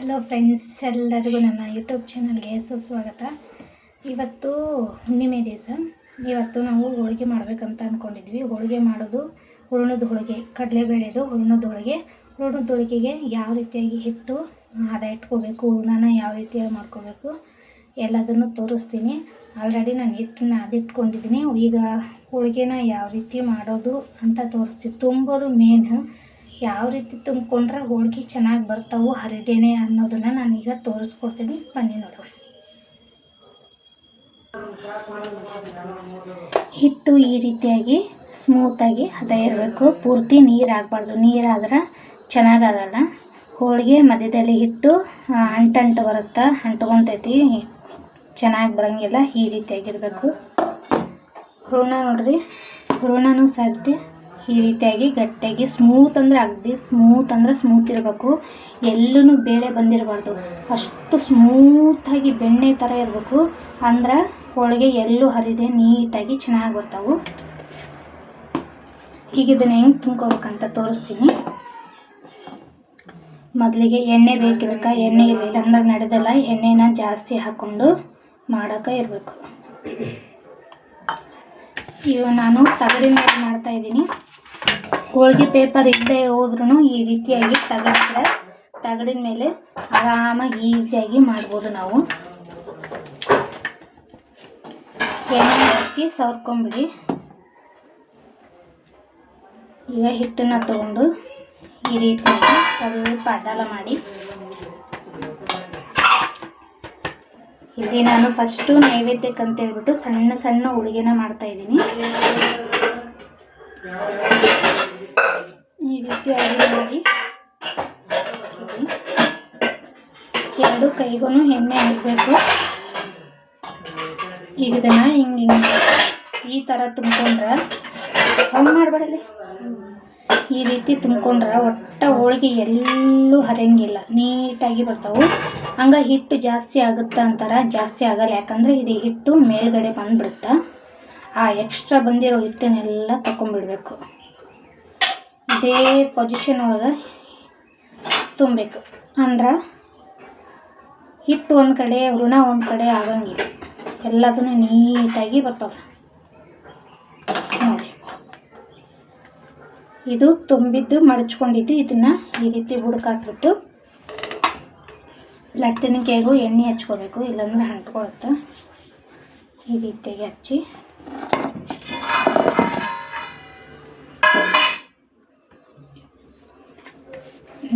Hello friends ಎಲ್ಲರಿಗೂ ನನ್ನ YouTube ಚಾನಲ್ಗೆ ಸುಸ್ವಾಗತ. ಇವತ್ತು ಹುಣ್ಣಿಮೆ ದಿವಸ. ಇವತ್ತು ನಾವು ಹೋಳಿಗೆ ಮಾಡಬೇಕಂತ ಅಂದ್ಕೊಂಡಿದ್ವಿ ಹೋಳಿಗೆ ಮಾಡೋದು ಹೂರ್ಣದ ಹೋಳಿಗೆ, ಕಡಲೆಬೇಳೆದು ಹೂರ್ಣದ ಹೋಳಿಗೆ. ಹೂರ್ಣದ ಹೋಳಿಗೆಗೆ ಯಾವ ರೀತಿಯಾಗಿ ಹಿಟ್ಟು ಅದ ಇಟ್ಕೋಬೇಕು, ಹೂರ್ಣನ ಯಾವ ರೀತಿಯಾಗಿ ಮಾಡ್ಕೋಬೇಕು, ಎಲ್ಲದನ್ನು ತೋರಿಸ್ತೀನಿ. ಆಲ್ರೆಡಿ ನಾನು ಹಿಟ್ಟನ್ನ ಅದಿಟ್ಕೊಂಡಿದ್ದೀನಿ ಈಗ ಹೋಳಿಗೆನ ಯಾವ ರೀತಿ ಮಾಡೋದು ಅಂತ ತೋರಿಸ್ತೀನಿ ತುಂಬೋದು ಮೇನ್ ಯಾವ ರೀತಿ ತುಂಬಿಕೊಂಡ್ರೆ ಹೋಳಿಗೆ ಚೆನ್ನಾಗಿ ಬರ್ತಾವು ಹರಿದೇನೆ ಅನ್ನೋದನ್ನು ನಾನೀಗ ತೋರಿಸ್ಕೊಡ್ತೀನಿ. ಬನ್ನಿ ನೋಡೋಣ. ಹಿಟ್ಟು ಈ ರೀತಿಯಾಗಿ ಸ್ಮೂತಾಗಿ ಹದ ಇರಬೇಕು ಪೂರ್ತಿ ನೀರು ಆಗಬಾರ್ದು. ನೀರಾದ್ರೆ ಚೆನ್ನಾಗಾಗಲ್ಲ ಹೋಳಿಗೆ ಮಧ್ಯದಲ್ಲಿ ಹಿಟ್ಟು ಅಂಟಂಟು ಬರುತ್ತಾ ಅಂಟ್ಕೊತೈತಿ ಚೆನ್ನಾಗಿ ಬರೋಂಗಿಲ್ಲ. ಈ ರೀತಿಯಾಗಿರಬೇಕು. ಹೂರ್ಣ ನೋಡಿರಿ. ಹೂರ್ಣನೂ ಸರ್ತಿ ಈ ರೀತಿಯಾಗಿ ಗಟ್ಟಿಯಾಗಿ ಸ್ಮೂತ್ ಅಂದರೆ ಅಗದಿ ಸ್ಮೂತ್ ಅಂದರೆ ಸ್ಮೂತ್ ಇರಬೇಕು. ಎಲ್ಲೂ ಬೇಳೆ ಬಂದಿರಬಾರ್ದು. ಅಷ್ಟು ಸ್ಮೂತಾಗಿ ಬೆಣ್ಣೆ ಥರ ಇರಬೇಕು. ಅಂದ್ರೆ ಹೋಳಿಗೆ ಎಲ್ಲೂ ಹರಿದೆ ನೀಟಾಗಿ ಚೆನ್ನಾಗಿ ಬರ್ತಾವೆ. ಈಗ ಇದನ್ನು ಹೆಂಗೆ ತುಂಬ್ಕೋಬೇಕಂತ ತೋರಿಸ್ತೀನಿ. ಮೊದಲಿಗೆ ಎಣ್ಣೆ ಬೇಕಿದ್ದಕ್ಕೆ ಎಣ್ಣೆ ಇರಲಿಲ್ಲ ಅಂದ್ರೆ ನಡೆದಲ್ಲ. ಎಣ್ಣೆನ ಜಾಸ್ತಿ ಹಾಕ್ಕೊಂಡು ಮಾಡೋಕೆ ಇರಬೇಕು. ಇವು ನಾನು ತಗಡಿನ ಮೇಲೆ ಮಾಡ್ತಾ ಇದ್ದೀನಿ. ಹೋಳಿಗೆ ಪೇಪರ್ ಇಲ್ಲದೆ ಹೋದ್ರೂ ಈ ರೀತಿಯಾಗಿ ತಗಡಿದ್ರೆ, ತಗಡಿನ ಮೇಲೆ ಆರಾಮಾಗಿ ಈಸಿಯಾಗಿ ಮಾಡ್ಬೋದು ನಾವು. ಎಣ್ಣೆ ಹಚ್ಚಿ ಸವರ್ಕೊಂಬಿಡಿ. ಈಗ ಹಿಟ್ಟನ್ನು ತಗೊಂಡು ಈ ರೀತಿಯಾಗಿ ಸ್ವಲ್ಪ ಅಡ್ಡಲ ಮಾಡಿ. ಇಲ್ಲಿ ನಾನು ಫಸ್ಟು ನೈವೇದ್ಯಕ್ಕೆ ಅಂತ ಹೇಳ್ಬಿಟ್ಟು ಸಣ್ಣ ಸಣ್ಣ ಹುಡುಗಿನ ಮಾಡ್ತಾ ಇದ್ದೀನಿ. ಈ ರೀತಿಯಾಗಿ ಮಾಡಿ ಎರಡು ಕೈಗೂ ಎಣ್ಣೆ ಹಾಕಬೇಕು. ಈಗ ಇದನ್ನು ಹಿಂಗೆ ಹಿಂಗೆ ಈ ಥರ ತುಂಬ್ಕೊಂಡ್ರೆ ಹಂಗೆ ಮಾಡಬೇಡಲ್ಲಿ ಈ ರೀತಿ ತುಂಬ್ಕೊಂಡ್ರೆ ಒಟ್ಟ ಹೋಳಿಗೆ ಎಲ್ಲೂ ಹರಿಯಂಗಿಲ್ಲ, ನೀಟಾಗಿ ಬರ್ತಾವೆ. ಹಂಗೆ ಹಿಟ್ಟು ಜಾಸ್ತಿ ಆಗುತ್ತೆ ಅಂತಾರೆ ಜಾಸ್ತಿ ಆಗಲ್ಲ, ಯಾಕಂದರೆ ಇದು ಹಿಟ್ಟು ಮೇಲ್ಗಡೆ ಬಂದುಬಿಡುತ್ತೆ. ಆ ಎಕ್ಸ್ಟ್ರಾ ಬಂದಿರೋ ಹಿಟ್ಟನ್ನೆಲ್ಲ ತಗೊಂಬಿಡ್ಬೇಕು ಇದೇ ಪೊಸಿಷನ್ ಒಳಗೆ ತುಂಬಬೇಕು. ಅಂದ್ರೆ ಹಿಟ್ಟು ಒಂದು ಕಡೆ, ಋಣ ಒಂದು ಕಡೆ ಆಗಂಗಿಲ್ಲ. ಎಲ್ಲದನ್ನು ನೀಟಾಗಿ ಬರ್ತವೆ ನೋಡಿ. ಇದು ತುಂಬಿದ್ದು, ಮಡಚ್ಕೊಂಡಿದ್ದು, ಇದನ್ನು ಈ ರೀತಿ ಬುಡಕಾಕ್ಬಿಟ್ಟು ಲಟ್ಟಣಿಕೆಗೂ ಎಣ್ಣೆ ಹಚ್ಕೋಬೇಕು, ಇಲ್ಲಾಂದ್ರೆ ಅಂಟ್ಕೊಳುತ್ತೆ. ಈ ರೀತಿಯಾಗಿ ಹಚ್ಚಿ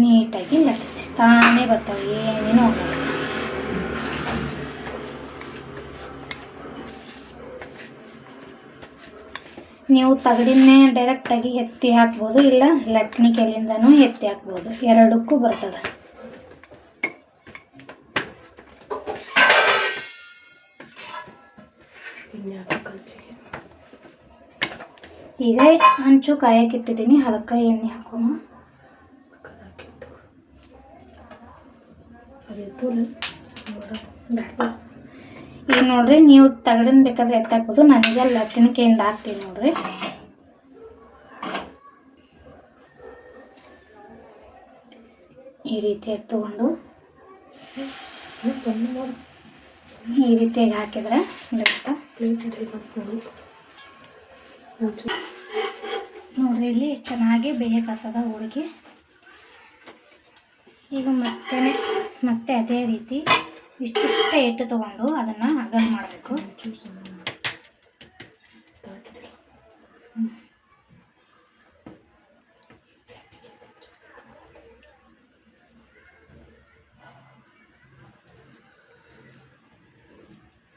ನೀಟಾಗಿ ಲಟ್ಟಿಸಿ ತಾನೇ ಬರ್ತವೆ ಏನೇನು ಹೋಗಲ್ಲ ನೀವು ತಗಡಿನೇ ಡೈರೆಕ್ಟಾಗಿ ಎತ್ತಿ ಹಾಕ್ಬೋದು ಇಲ್ಲ ಲಟ್ನಿಕೆಲಿಂದನೂ ಎತ್ತಿ ಹಾಕ್ಬೋದು ಎರಡಕ್ಕೂ ಬರ್ತದೆ. ಈಗ ಹಂಚು ಕಾಯಕ್ಕಿಟ್ಟಿದ್ದೀನಿ ಅದಕ್ಕೆ ಎಣ್ಣೆ ಹಾಕೋಣ. ಈಗ ನೋಡ್ರಿ, ನೀವು ತಗಡಿನ ಬೇಕಾದ್ರೆ ಎತ್ತಾಕೋದು ನನಗೆ ಲಕ್ಷಣಕೆಯಿಂದ ಹಾಕ್ತೀನಿ ನೋಡ್ರಿ. ಈ ರೀತಿ ಎತ್ತುಕೊಂಡು, ಈ ರೀತಿಯಾಗಿ ಹಾಕಿದ್ರೆ ನೋಡ್ರಿ, ಇಲ್ಲಿ ಚೆನ್ನಾಗಿ ಬೇಯಕಾಗ್ತದ ಹೋಳಿಗೆ. ಈಗ ಮತ್ತೆ ಮತ್ತೆ ಅದೇ ರೀತಿ ಇಷ್ಟಿಷ್ಟೇ ಹಿಟ್ಟು ತಗೊಂಡು ಅದನ್ನು ಅಗಲ್ ಮಾಡಬೇಕು.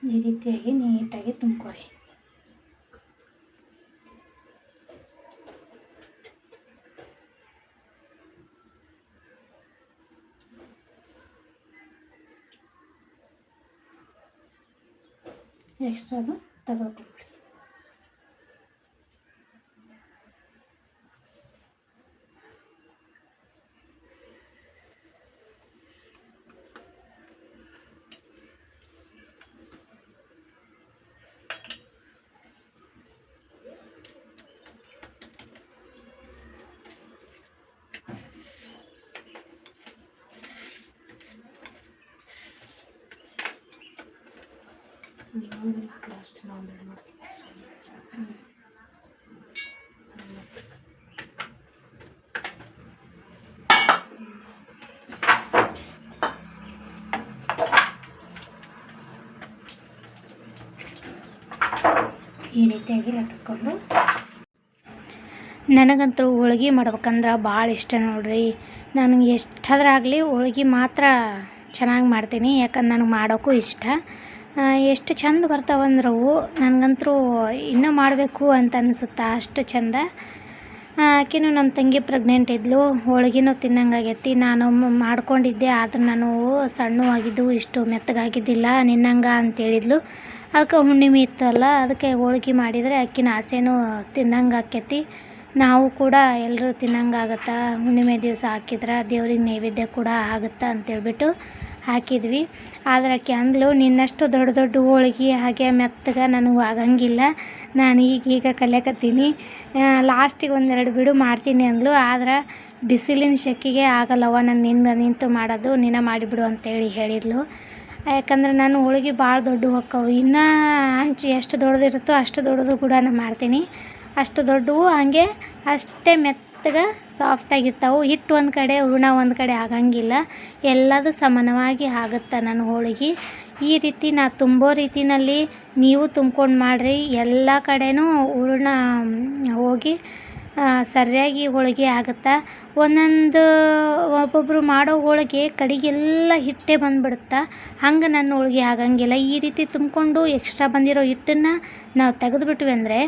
ಈ ರೀತಿಯಾಗಿ ನೀಟಾಗಿ ತುಂಬ್ಕೊರಿ ಎಕ್ಸ್ಟ್ರಾದು ತಗೊಳ್ಕೊಂಬಿಡಿ ಈ ರೀತಿಯಾಗಿ ಲಟ್ಟಿಸ್ಕೊಂಡು. ನನಗಂತೂ ಹೋಳ್ಗೆ ಮಾಡ್ಬೇಕಂದ್ರೆ ಭಾಳ ಇಷ್ಟ ನೋಡ್ರಿ. ನನಗೆ ಎಷ್ಟಾದ್ರಾಗಲಿ ಹೋಳ್ಗೆ ಮಾತ್ರ ಚೆನ್ನಾಗಿ ಮಾಡ್ತೀನಿ. ಯಾಕಂದ್ರೆ ನನಗೆ ಮಾಡೋಕ್ಕೂ ಇಷ್ಟ. ಎಷ್ಟು ಚಂದ ಬರ್ತಾವಂದ್ರೆ ಅವು. ನನಗಂತೂ ಇನ್ನೂ ಮಾಡಬೇಕು ಅಂತ ಅನಿಸುತ್ತೆ ಅಷ್ಟು ಚಂದ. ಆಕೆನೂ ನಮ್ಮ ತಂಗಿ ಪ್ರೆಗ್ನೆಂಟ್ ಇದ್ಲು. ಹೋಳಿಗೆನೂ ತಿನ್ನಂಗಾಗೈತಿ ನಾನು ಮಾಡ್ಕೊಂಡಿದ್ದೆ. ಆದ್ರೆ ನಾನು ಸಣ್ಣ ಆಗಿದ್ದು, ಇಷ್ಟು ಮೆತ್ತಗಾಗಿದ್ದಿಲ್ಲ, ನಿನ್ನಂಗ ಅಂತೇಳಿದ್ಲು. ಅದಕ್ಕೆ ಹುಣ್ಣಿಮೆ ಇತ್ತಲ್ಲ ಅದಕ್ಕೆ ಹೋಳ್ಗೆ ಮಾಡಿದರೆ ಅಕ್ಕಿನ ಆಸೆನೂ ತಿನ್ನಂಗೆ ಆಕೈತಿ ನಾವು ಕೂಡ ಎಲ್ಲರೂ ತಿನ್ನಂಗಾಗತ್ತಾ ಹುಣ್ಣಿಮೆ ದಿವಸ ಹಾಕಿದ್ರೆ ದೇವ್ರಿಗೆ ನೈವೇದ್ಯ ಕೂಡ ಆಗುತ್ತಾ ಅಂತೇಳ್ಬಿಟ್ಟು ಹಾಕಿದ್ವಿ. ಆದ್ರೆ ಆಕೆ ಅಂದ್ಲು ನಿನ್ನಷ್ಟು ದೊಡ್ಡ ದೊಡ್ಡ ಹೋಳ್ಗೆ ಹಾಗೆ ಮೆತ್ತಗೆ ನನಗೂ ಆಗಂಗಿಲ್ಲ. ನಾನು ಈಗೀಗ ಕಲಿಯಕತ್ತೀನಿ. ಲಾಸ್ಟಿಗೆ ಒಂದೆರಡು ಬಿಡು ಮಾಡ್ತೀನಿ ಅಂದ್ಲು. ಆದ್ರೆ ಬಿಸಿಲಿನ ಶೆಕೆಗೆ ಆಗಲ್ಲವ ನಾನು ನಿನ್ನ ನಿಂತು ಮಾಡೋದು, ನೀನು ಮಾಡಿಬಿಡು ಅಂತೇಳಿ ಹೇಳಿದ್ಲು. ಯಾಕಂದ್ರೆ ನಾನು ಹೋಳಿಗೆ ಭಾಳ ದೊಡ್ಡ ಹೊಕ್ಕವು. ಇನ್ನೂ ಹಂಚು ಎಷ್ಟು ದೊಡ್ಡದಿರುತ್ತೋ ಅಷ್ಟು ದೊಡ್ಡದು ಕೂಡ ನಾನು ಮಾಡ್ತೀನಿ. ಅಷ್ಟು ದೊಡ್ಡವು ಹಾಗೆ ಅಷ್ಟೇ ಮೆತ್ತಗೆ ಸಾಫ್ಟಾಗಿರ್ತಾವೆ ಹಿಟ್ಟು ಒಂದು ಕಡೆ ಹೂರ್ಣ ಒಂದು ಕಡೆ ಆಗಂಗಿಲ್ಲ. ಎಲ್ಲದೂ ಸಮಾನವಾಗಿ ಆಗುತ್ತೆ ನನ್ನ ಹೋಳಿಗೆ. ಈ ರೀತಿ ನಾ ತುಂಬೋ ರೀತಿಯಲ್ಲಿ ನೀವು ತುಂಬ್ಕೊಂಡು ಮಾಡಿರಿ. ಎಲ್ಲ ಕಡೆಯೂ ಹೂರ್ಣ ಹೋಗಿ ಸರಿಯಾಗಿ ಹೋಳಿಗೆ ಆಗುತ್ತೆ? ಒಂದೊಂದು ಒಬ್ಬೊಬ್ಬರು ಮಾಡೋ ಹೋಳಿಗೆ ಕಡೆಗೆಲ್ಲ ಹಿಟ್ಟೇ ಬಂದ್ಬಿಡುತ್ತೆ? ಹಂಗೆ ನನ್ನ ಹೋಳಿಗೆ ಆಗಂಗಿಲ್ಲ. ಈ ರೀತಿ ತುಂಬಿಕೊಂಡು ಎಕ್ಸ್ಟ್ರಾ ಬಂದಿರೋ ಹಿಟ್ಟನ್ನು ನಾವು ತೆಗೆದುಬಿಟ್ವಿ ಅಂದರೆ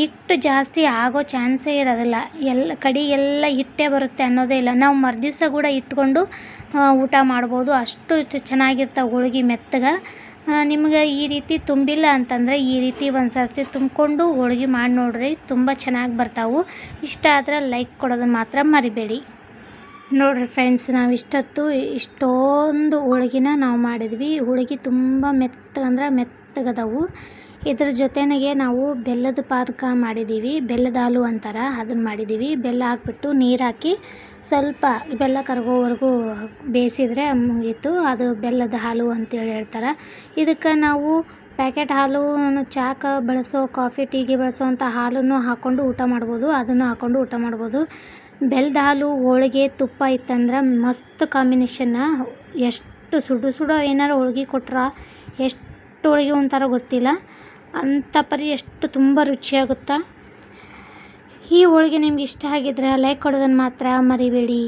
ಹಿಟ್ಟು ಜಾಸ್ತಿ ಆಗೋ ಚಾನ್ಸೇ ಇರೋದಿಲ್ಲ. ಎಲ್ಲ ಕಡಿ ಎಲ್ಲ ಹಿಟ್ಟೇ ಬರುತ್ತೆ ಅನ್ನೋದೇ ಇಲ್ಲ. ನಾವು ಮರುದಿವ್ಸ ಕೂಡ ಇಟ್ಕೊಂಡು ಊಟ ಮಾಡ್ಬೋದು. ಅಷ್ಟು ಚೆನ್ನಾಗಿರ್ತಾವೆ ಹೋಳ್ಗೆ ಮೆತ್ತಗೆ. ನಿಮ್ಗೆ ಈ ರೀತಿ ತುಂಬಿಲ್ಲ ಅಂತಂದರೆ ಈ ರೀತಿ ಒಂದು ಸರ್ತಿ ತುಂಬಿಕೊಂಡು ಹೋಳ್ಗೆ ಮಾಡಿ ನೋಡ್ರಿ, ತುಂಬ ಚೆನ್ನಾಗಿ ಬರ್ತಾವೆ. ಇಷ್ಟ ಆದ್ರೆ ಲೈಕ್ ಕೊಡೋದನ್ನು ಮಾತ್ರ ಮರಿಬೇಡಿ. ನೋಡ್ರಿ ಫ್ರೆಂಡ್ಸ್ ನಾವು ಇಷ್ಟೊತ್ತು ಇಷ್ಟೊಂದು ಹೋಳ್ಗಿನ ನಾವು ಮಾಡಿದ್ವಿ. ಹೋಳ್ಗೆ ತುಂಬ ಮೆತ್ತಂದ್ರೆ ಮೆತ್ತಗದವು. ಇದ್ರ ಜೊತೆಗೆ ನಾವು ಬೆಲ್ಲದ ಪಾನಕ ಮಾಡಿದ್ದೀವಿ ಬೆಲ್ಲದ ಹಾಲು ಅಂತಾರೆ ಅದನ್ನು ಮಾಡಿದ್ದೀವಿ ಬೆಲ್ಲ ಹಾಕ್ಬಿಟ್ಟು ನೀರು ಹಾಕಿ ಸ್ವಲ್ಪ ಬೆಲ್ಲ ಕರಗೋವರೆಗೂ ಬೇಯಿಸಿದ್ರೆ ಮುಗೀತು. ಅದು ಬೆಲ್ಲದ ಹಾಲು ಅಂತೇಳಿ ಹೇಳ್ತಾರೆ. ಇದಕ್ಕೆ ನಾವು ಪ್ಯಾಕೆಟ್ ಹಾಲು ಚಾಕ ಬಳಸೋ, ಕಾಫಿ, ಟೀಗೆ ಬಳಸೋವಂಥ ಹಾಲನ್ನು ಹಾಕ್ಕೊಂಡು ಊಟ ಮಾಡ್ಬೋದು. ಅದನ್ನು ಹಾಕ್ಕೊಂಡು ಊಟ ಮಾಡ್ಬೋದು. ಬೆಲ್ಲದ ಹಾಲು ಹೋಳಿಗೆ, ತುಪ್ಪ ಇತ್ತಂದ್ರೆ ಮಸ್ತ್ ಕಾಂಬಿನೇಷನ್ನ ಎಷ್ಟು ಸುಡು ಸುಡು ಏನಾರು ಹೋಳ್ಗೆ ಕೊಟ್ರೆ ಎಷ್ಟು ಹೋಳ್ಗೆ ಒಂಥರ ಗೊತ್ತಿಲ್ಲ. ಅಂಥ ಪರಿ ಎಷ್ಟು ತುಂಬ ರುಚಿಯಾಗುತ್ತಾ. ಈ ಹೋಳಿಗೆ ನಿಮ್ಗೆ ಇಷ್ಟ ಆಗಿದ್ರೆ ಲೈಕ್ ಕೊಡೋದನ್ನು ಮಾತ್ರ ಮರಿಬೇಡಿ.